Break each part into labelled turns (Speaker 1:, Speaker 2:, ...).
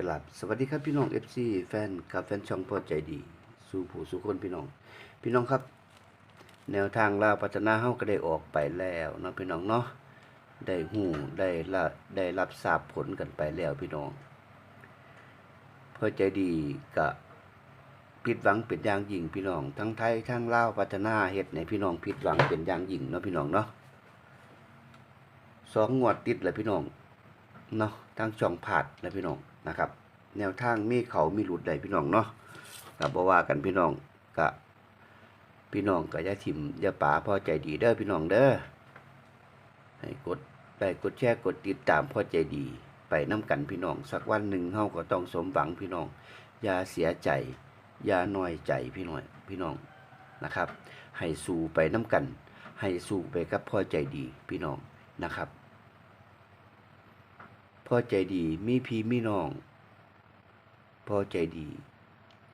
Speaker 1: กลับสวัสดีครับพี่น้อง FC แฟนกับแฟนช่องพอใจดี สู่ผู้สู่คนพี่น้อง พี่น้องครับ แนวทางลาวพัฒนาเฮาก็ได้ออกไปแล้วเนาะพี่น้องเนาะได้หูได้ละได้รับทราบผลกันไปแล้วพี่น้องพอใจดีก็ผิดหวังเป็นอย่างยิ่งพี่น้อง ทั้งไทยทั้งลาวพัฒนาเฮ็ดให้พี่น้องผิดหวังเป็นอย่างยิ่งเนาะพี่น้องเนาะสองงวดติดแล้วพี่น้องเนาะทางช่องผาดนะพี่น้อง นะครับ แนวทางมีเขามีหลุดใดพี่น้องเนาะกับบ่ว่ากันพี่น้องกะพี่น้องก็อย่าถิ่มยาป่าพอใจดีเด้อพี่น้องเด้อให้กดได้กดแชร์กดติดตามพอใจดี ไปน้กันพี่น้อง สักวันหนึ่งเฮาก็ต้องสมหวังพี่น้องอย่าเสียใจอย่าน้อยใจพี่น้อยพี่น้องนะครับ ให้สู้ไปน้กัน ให้สู้ไปกับพอใจดีพี่น้องนะครับ พ่อใจดีมีพี่มีน้องพ่อใจดี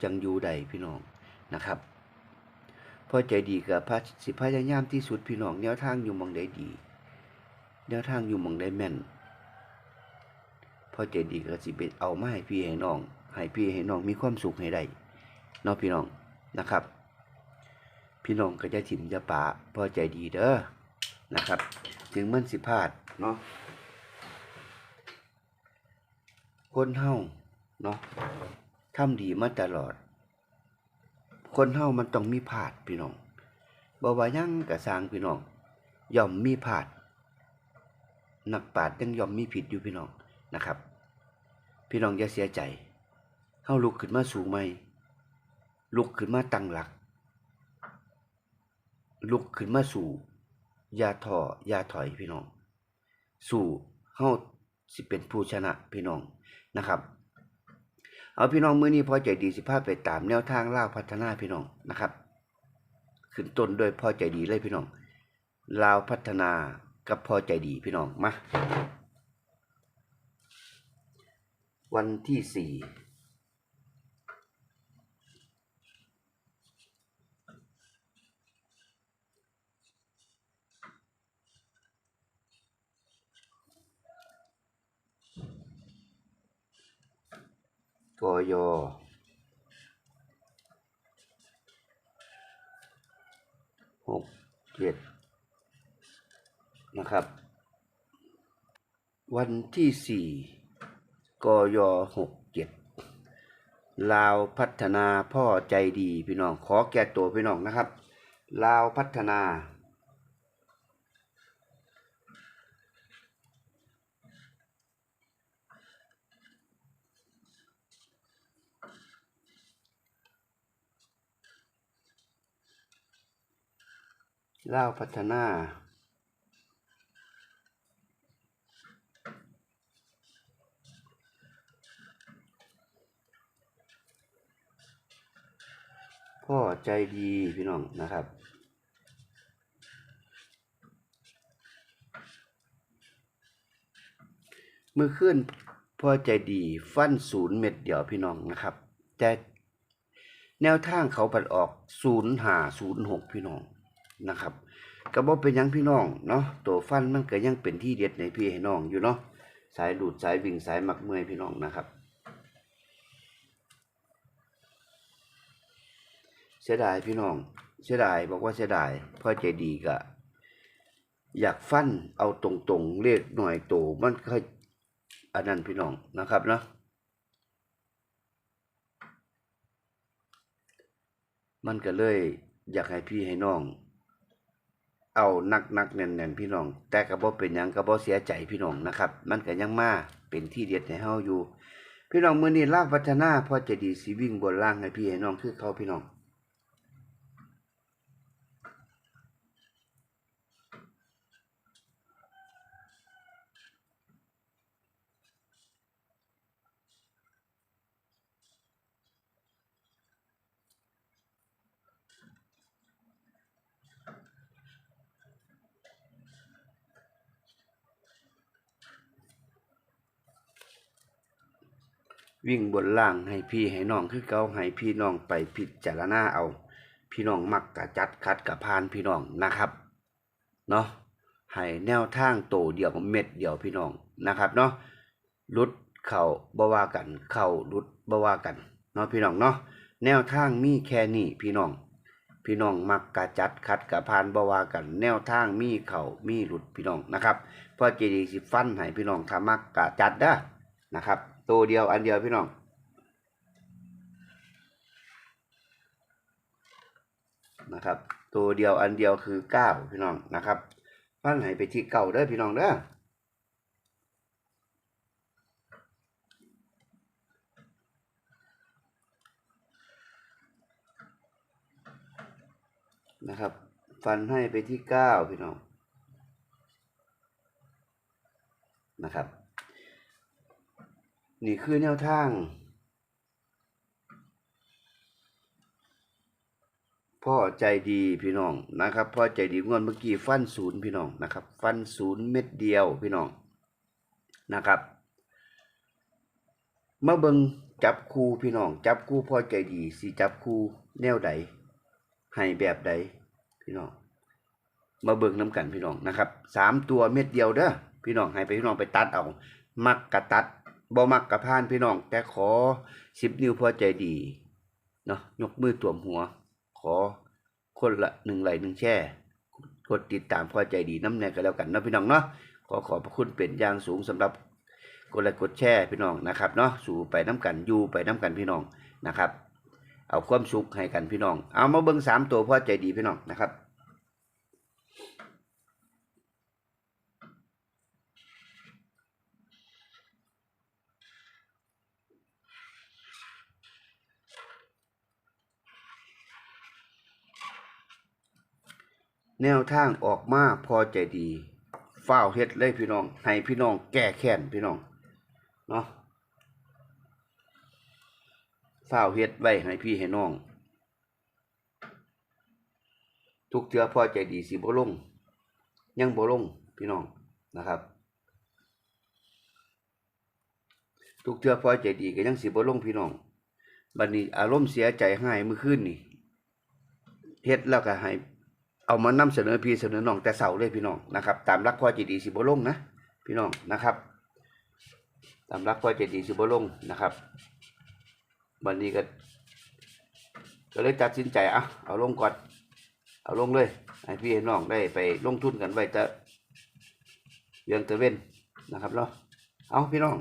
Speaker 1: จังอยู่ใดพี่น้องนะครับพ่อใจดีกับพระสิพยายามที่สุดพี่น้องแนวทางอยู่มองใดดีแนวทางอยู่มองใดแม่นพ่อใจดีก็สิเป็นเอามาให้พี่ให้น้องให้พี่ให้น้องมีความสุขให้ได้เนาะพี่น้องนะครับ พี่น้องก็จะถิ่มจะป่าพ่อใจดีเด้อนะครับ ถึงมันสิพลาดเนาะ คนเฮาเนาะทำดีมาตลอด คนเฮามันต้องมีพลาดพี่น้องบ่ว่ายังกะสร้างพี่น้องย่อมมีพลาด นักปาชญ์ยังย่อมมีผิดอยู่พี่น้องนะครับ พี่น้องอย่าเสียใจเฮาลุกขึ้นมาสู่ใหม่ลุกขึ้นมาตั้งหลัก ลุกขึ้นมาสู่อย่าท้ออย่าถอยพี่น้อง สู่เฮา สิเป็นผู้ชนะพี่น้องนะครับ เอาพี่น้องมื้อนี้พอใจดีสิภาพไปตามแนวทางล่าพัฒนาพี่น้องนะครับ ขึ้นต้นด้วยพอใจดีเลยพี่น้องลาวพัฒนากับพอใจดีพี่น้องมาวันที่สี่กย หกเจ็ดนะครับ วันที่สี่กยหกเจ็ดลาวพัฒนาพ่อใจดีพี่น้องขอแก้ตัวพี่น้องนะครับ ลาวพัฒนา ล่าพัฒนาพ่อใจดีพี่น้องนะครับเมื่อคืนพ่อใจดีฟันศูนย์เม็ดเดียวพี่น้องนะครับแต่แนวทางเขาปัดออกศูนย์หาศูนย์หกพี่น้อง นะครับก็บอกเป็นยังพี่น้องเนาะตัวฟันมันก็ยังเป็นที่เด็ดในพี่ให้น้องอยู่เนาะสายดูดสายวิ่งสายมักเมื่อยพี่น้องนะครับ เสียดายพี่น้อง เสียดายบอกว่าเสียดายพ่อใจดีก็อยากฟันเอาตรงๆเลขหน่อยโตมันค่อยอันนั้นพี่น้องนะครับเนาะมันก็เลยอยากให้พี่ให้น้อง เอานักนักแน่นแน่นพี่น้อง แต่กระบ่เป็นยังกระบ่เสียใจพี่น้องนะครับ มันก็ยังมาเป็นที่เด็ดให้เฮาอยู่ พี่น้องเมื่อนี้ลากพัฒนาพอจะดีสีวิ่งบนล่างให้พี่ให้น้องคือเขาพี่น้อง วิ่งบนล่างให้พี่ให้น้องคือเก่าให้พี่น้องไปพิจารณาเอา พี่น้องมักกะจัดคัดกะพานพี่น้องนะครับเนาะให้แนวทางโตเดียวเม็ดเดียวพี่น้องนะครับเนาะลดเข้าบว่ากัน เข้าลุดบว่ากันเนาะพี่น้องเนาะแนวทางมีแค่นี้พี่น้อง พี่น้องมักกะจัดคัดกะพานบว่ากัน แนวทางมีเข้ามีหลุดพี่น้องนะครับเพราะเจดีสิฟันให้พี่น้องถ้ามักกะจัดเด้อนะครับ ตัวเดียวอันเดียวพี่น้องนะครับ ตัวเดียวอันเดียวคือเก้าพี่น้องนะครับฟันให้ไปที่เก่าเด้อพี่น้องเด้อนะครับ ฟันให้ไปที่เก้าพี่น้องนะครับ นี่คือแนวทาง พ่อใจดีพี่น้องนะครับ พ่อใจดีงวดเมื่อกี้ฟันศูนย์พี่น้องนะครับ ฟันศูนย์เม็ดเดียวพี่น้องนะครับมาเบิงจับคู่พี่น้อง จับคู่พ่อใจดีสิจับคู่แนวใดให้แบบใดพี่น้องมาเบิ่งน้ำกันพี่น้องนะครับสามตัวเม็ดเดียวเด้อพี่น้องให้ไปพี่น้องไปตัดเอา มักกะตัด บ่มักกะพานพี่น้อง แต่ขอสิบนิ้วพอใจดีเนาะยกมือตวมหัว ขอคนละหนึ่งไหลหนึ่งแช่กดติดตามพอใจดีน้ำแน่ก็แล้วกันเนาะพี่น้องเนาะขอขอบพระคุณเป็นอย่างสูงสำหรับกดไลค์กดแชร์พี่น้องนะครับเนาะสู่ไปน้ำกันอยู่ไปน้ำกันพี่น้องนะครับ เอาความสุขให้กันพี่น้อง เอามาเบิ่งสามตัวพอใจดีพี่น้องนะครับ แนวทางออกมาพอใจดีฝ้าเฮ็ดเลยพี่น้องให้พี่น้องแก้แค้นพี่น้องเนาะฝ้าเฮ็ดไว้ให้พี่ให้น้อง ทุกเทือพอใจดีสิบ่ลง ยังบ่ลงพี่น้องนะครับ ทุกเทือพอใจดีก็ยังสิบ่ลงพี่น้องบัดนี้อารมณ์เสียใจหายเมื่อคืนนี่เฮ็ดแล้วก็ให้ เอามานำเสนอพี่เสนอน้องแต่เสาเลยพี่น้องนะครับ ตามรักพ่อเจดีสิบลงนะพี่น้องนะครับ ตามรักพ่อเจดีสิบลงนะครับวันนี้ก็ก็เลยตัดสินใจอะเอาลงก่อนเอาลงเลยให้พี่น้องได้ไปลงทุนกันไว้จะเรียงตะเวนนะครับเนาะเอาพี่น้อง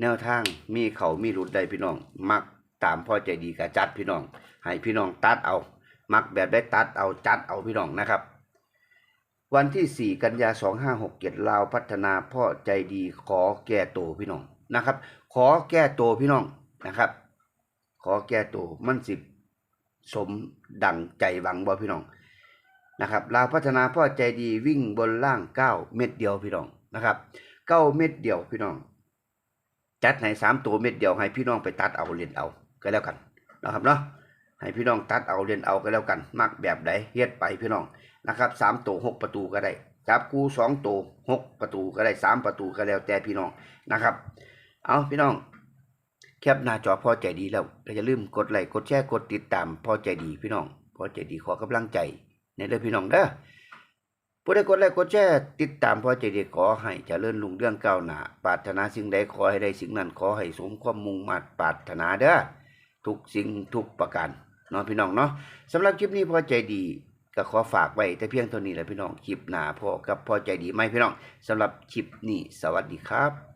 Speaker 1: แนวทางมีเขามีหลุดใดพี่น้อง มักตามพ่อใจดีกับจัดพี่น้อง ให้พี่น้องตัดเอา มักแบบได้ตัดเอาจัดเอาพี่น้องนะครับ วันที่ 4 กันยา2567ลาวพัฒนาพ่อใจดีขอแก้ตัวพี่น้องนะครับ ขอแก้ตัวพี่น้องนะครับ ขอแก้ตัวมันสิบสมดังใจหวังบ่พี่น้องนะครับลาวพัฒนาพ่อใจดีวิ่งบนล่าง 9 เม็ดเดียวพี่น้องนะครับ9เม็ดเดียวพี่น้อง จัดให้สามตัวเม็ดเดียวให้พี่น้องไปตัดเอาเล่นเอาก็แล้วกันนะครับเนาะ ให้พี่น้องตัดเอาเล่นเอาก็แล้วกันมักแบบใดเฮ็ดไปพี่น้องนะครับสามตัวหกประตูก็ได้จับคู่สองตัวหกประตูก็ได้สามประตูก็แล้วแต่พี่น้องนะครับ เอาพี่น้องแคปหน้าจอพอใจดีแล้วก็อย่าลืมกดไลค์กดแชร์กดติดตามพอใจดีพี่น้องพอใจดีขอกำลังใจในเด้องพี่น้องเด้อผู้ใดกดไลค์กดแชร์ติดตามพอใจดีขอให้เจริญรุ่งเรื่องก้าวหน้าปรารถนาสิ่งใดขอให้ได้สิ่งนั้นขอให้สมความมุ่งมั่นปรารถนาเด้อ ทุกสิ่งทุกประการเนาะพี่น้องเนาะสำหรับคลิปนี้พอใจดีก็ขอฝากไว้แต่เพียงเท่านี้แหละพี่น้องคลิปหน้าพอกับพอใจดีไหมพี่น้องสำหรับคลิปนี้สวัสดีครับ